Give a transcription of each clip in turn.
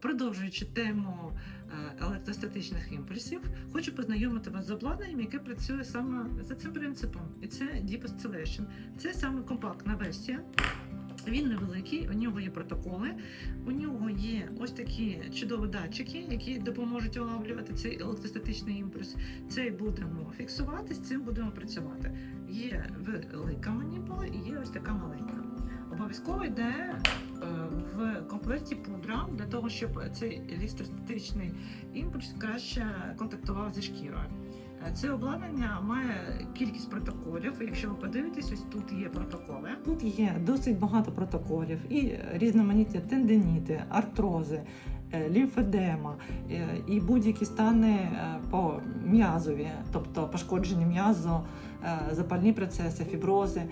Продовжуючи тему е, електростатичних імпульсів, хочу познайомити вас з обладнанням, яке працює саме за цим принципом. І це Deep Oscillation. Це саме компактна версія. Він невеликий, у нього є протоколи, у нього є ось такі чудові датчики, які допоможуть улавлювати цей електростатичний імпульс. Цей будемо фіксувати, з цим будемо працювати. Є велика маніпула і є ось така маленька. Обов'язково йде в комплекті пудра для того, щоб цей електростатичний імпульс краще контактував зі шкірою. Е, Це обладнання має кількість протоколів. Якщо ви подивитесь, ось тут є протоколи. Тут є досить багато протоколів і різноманітні тендиніти, артрози, е, лімфедема е, і будь-які стани по м'язові, тобто пошкодження м'язу, запальні процеси, фібрози.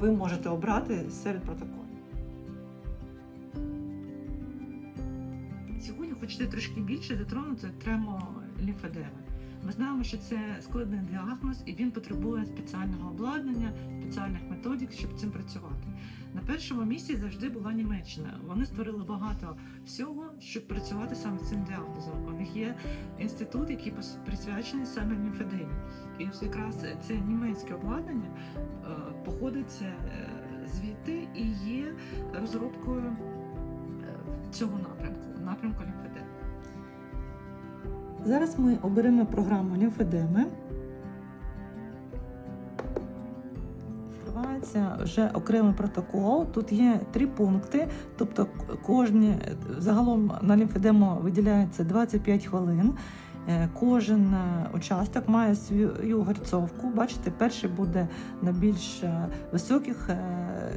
Ви можете обрати серед протоколів. Сьогодні хочете трошки більше затронути тему лімфедеми. Ми знаємо, що це складний діагноз, і він потребує спеціального обладнання, спеціальних методик, щоб цим працювати. На першому місці завжди була Німеччина. Вони створили багато всього, щоб працювати саме з цим діагнозом. У них є інститут, який присвячений саме лімфедемі. І ось якраз це німецьке обладнання е, походить е, звідти і є розробкою е, цього напрямку, напрямку лімфедеми. Зараз ми оберемо програму лімфедеми. Відкривається вже окремий протокол. Тут є три пункти, тобто кожні загалом на лімфедему виділяється 25 хвилин. Е, Кожен е, участок має свою герцовку. Бачите, перший буде на більш е, високих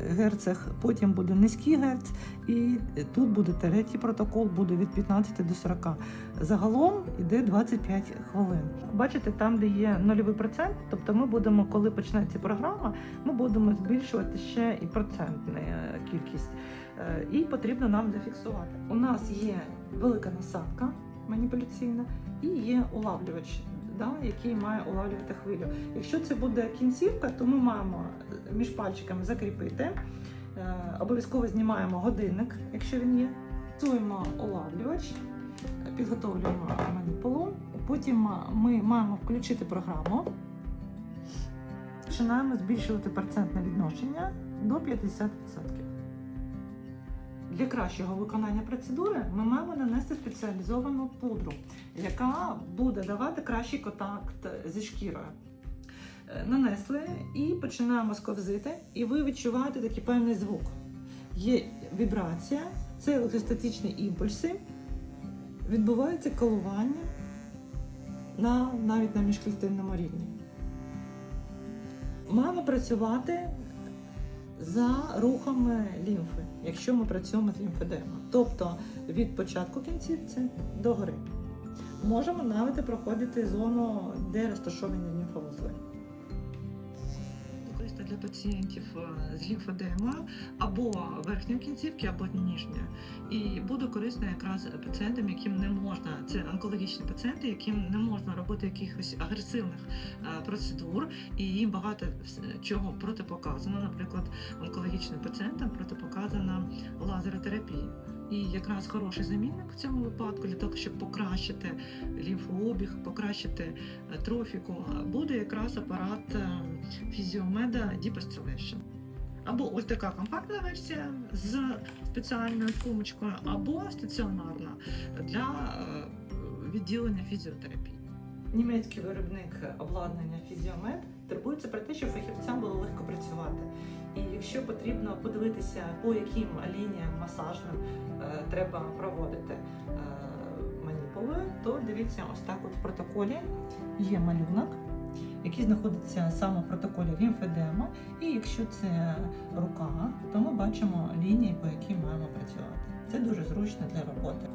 герцах, потім буде низький герц, і тут буде третій протокол, буде від 15 до 40. Загалом йде 25 хвилин. Бачите, там, де є нульовий процент, тобто ми будемо, коли почнеться програма, ми будемо збільшувати ще і процентну кількість. І потрібно нам зафіксувати. У нас є велика насадка маніпуляційна і є улавлювач. Да, який має улавлювати хвилю. Якщо це буде кінцівка, то ми маємо е, між пальчиками закріпити. Е, Обов'язково знімаємо годинник, якщо він є. Фіксуємо улавлювач, підготовлюємо маніпулу. Потім ми маємо включити програму. Починаємо збільшувати процентне відношення до 50%. Для кращого виконання процедури ми маємо нанести спеціалізовану пудру, яка буде давати кращий контакт зі шкірою. Е, Нанесли і починаємо сковзити, і ви відчуваєте такий певний звук. Є вібрація, це електростатичні імпульси, відбувається коливання на, навіть на міжклітинному рівні. Маємо працювати за рухами лімфи, якщо ми працюємо з лімфедемом. Тобто від початку кінцівці до гори. Можемо навіть проходити зону, де розташовані лімфовузли. Корисно для пацієнтів е, з лімфедемою або верхньої кінцівки, або нижньої. І буде корисно якраз пацієнтам, яким не можна, це онкологічні пацієнти, яким не можна робити якихось агресивних е, процедур, і їм багато чого протипоказано. Наприклад, онкологічним пацієнтам протипоказана лазеротерапія. І якраз хороший замінник в цьому випадку для того, щоб покращити лімфообіг, покращити е, трофіку, буде якраз апарат е, фізіомеда Deep. Або ось така компактна версія з спеціальною сумочкою, або стаціонарна для е, відділення фізіотерапії. Німецький виробник обладнання Фізіомед турбується про те, щоб фахівцям було легко працювати. І якщо потрібно подивитися, по яким лініям масажним е, треба проводити е, маніпулою, то дивіться ось так от в протоколі є малюнок, який знаходиться саме в протоколі лімфедема. І якщо це рука, то ми бачимо лінії, по якій маємо працювати. Це дуже зручно для роботи.